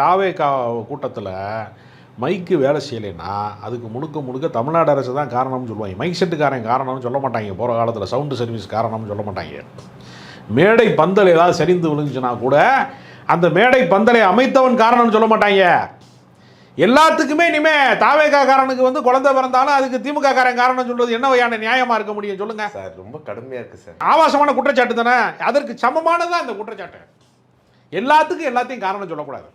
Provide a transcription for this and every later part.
தாவே கா கூட்டத்தில் மைக்கு வேலை செய்யலைன்னா அதுக்கு முழுக்க முழுக்க தமிழ்நாடு அரசு தான் காரணம்னு சொல்லுவாங்க. மைக் செட்டுக்காரன் காரணம்னு சொல்ல மாட்டாங்க. போகிற காலத்தில் சவுண்டு சர்வீஸ் காரணம்னு சொல்ல மாட்டாங்க. மேடை பந்தல் ஏதாவது சரிந்து விழுந்துச்சுன்னா கூட அந்த மேடை பந்தலை அமைத்தவன் காரணம்னு சொல்ல மாட்டாங்க. எல்லாத்துக்குமே இனிமே தாவேகா காரனுக்கு வந்து குழந்தை பிறந்தாலும் அதுக்கு திமுக காரன் காரணம் சொல்றது என்ன வகையான நியாயமா இருக்க முடியும் சொல்லுங்க. சார் ரொம்ப கடுமையா இருக்கு சார். ஆபாசமான குற்றச்சாட்டு தானே? அதற்கு சமமானதான் இந்த குற்றச்சாட்டு. எல்லாத்துக்கும் எல்லாத்தையும் காரணம் சொல்லக்கூடாது.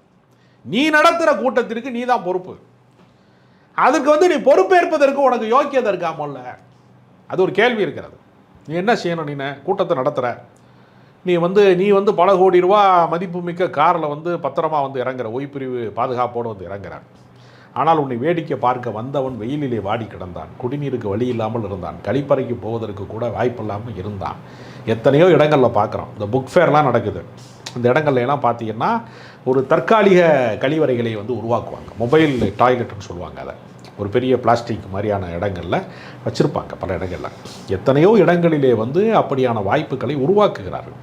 நீ நடத்துகிற கூட்டத்திற்கு நீ தான் பொறுப்பு. அதுக்கு வந்து நீ பொறுப்பேற்பதற்கு உனக்கு யோக்கியதை இருக்காமல்ல அது ஒரு கேள்வி இருக்கிறது. நீ என்ன செய்யணும் நீ கூட்டத்தை நடத்துகிற நீ வந்து நீ வந்து பல கோடி ரூபா மதிப்புமிக்க காரில் வந்து பத்திரமா வந்து இறங்குற ஒய்பிரிவு பாதுகாப்போடு வந்து இறங்குற. ஆனால் உன்னை வேடிக்கை பார்க்க வந்தவன் வெயிலிலே வாடி கிடந்தான். குடிநீருக்கு வழி இல்லாமல் இருந்தான். கழிப்பறைக்கு போவதற்கு கூட வாய்ப்பில்லாமல் இருந்தான். எத்தனையோ இடங்களில் பார்க்குறோம். இந்த புக் ஃபேர்லாம் நடக்குது. இந்த இடங்கள்லாம் பார்த்தீங்கன்னா ஒரு தற்காலிக கழிவறைகளை வந்து உருவாக்குவாங்க. மொபைல் டாய்லெட்னு சொல்லுவாங்க அதை. ஒரு பெரிய பிளாஸ்டிக் மாதிரியான இடங்களில் வச்சுருப்பாங்க பல இடங்களில். எத்தனையோ இடங்களிலே வந்து அப்படியான வாய்ப்புகளை உருவாக்குகிறார்கள்.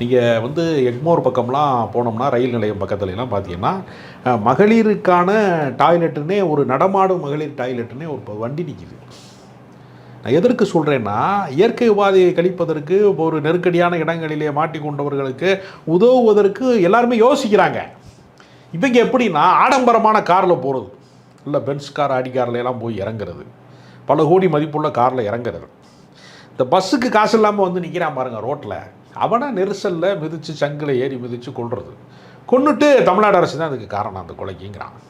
நீங்கள் வந்து எக்மோர் பக்கம்லாம் போனோம்னா ரயில் நிலையம் பக்கத்துலலாம் பார்த்தீங்கன்னா மகளிருக்கான டாய்லெட்டுன்னே ஒரு நடமாடும் மகளிர் டாய்லெட்டுன்னே ஒரு வண்டி நிற்கிது நான் எதற்கு சொல்கிறேன்னா இயற்கை உபாதையை கழிப்பதற்கு ஒரு நெருக்கடியான இடங்களிலே மாட்டிக்கொண்டவர்களுக்கு உதவுவதற்கு எல்லாருமே யோசிக்கிறாங்க. இவங்க எப்படின்னா ஆடம்பரமான காரில் போகிறது இல்லை பென்ஸ் கார் ஆடி கார்லையெல்லாம் போய் இறங்குறது. பல கோடி மதிப்புள்ள காரில் இறங்குறது. இந்த பஸ்ஸுக்கு காசு இல்லாமல் வந்து நிற்கிறான் பாருங்கள் ரோட்டில் அவனை நெரிசலில் மிதித்து சங்கில் ஏறி மிதித்து கொள்வது கொண்டுட்டு தமிழ்நாடு அரசு தான் அதுக்கு காரணம் அந்த கொலைக்குங்கிறான்.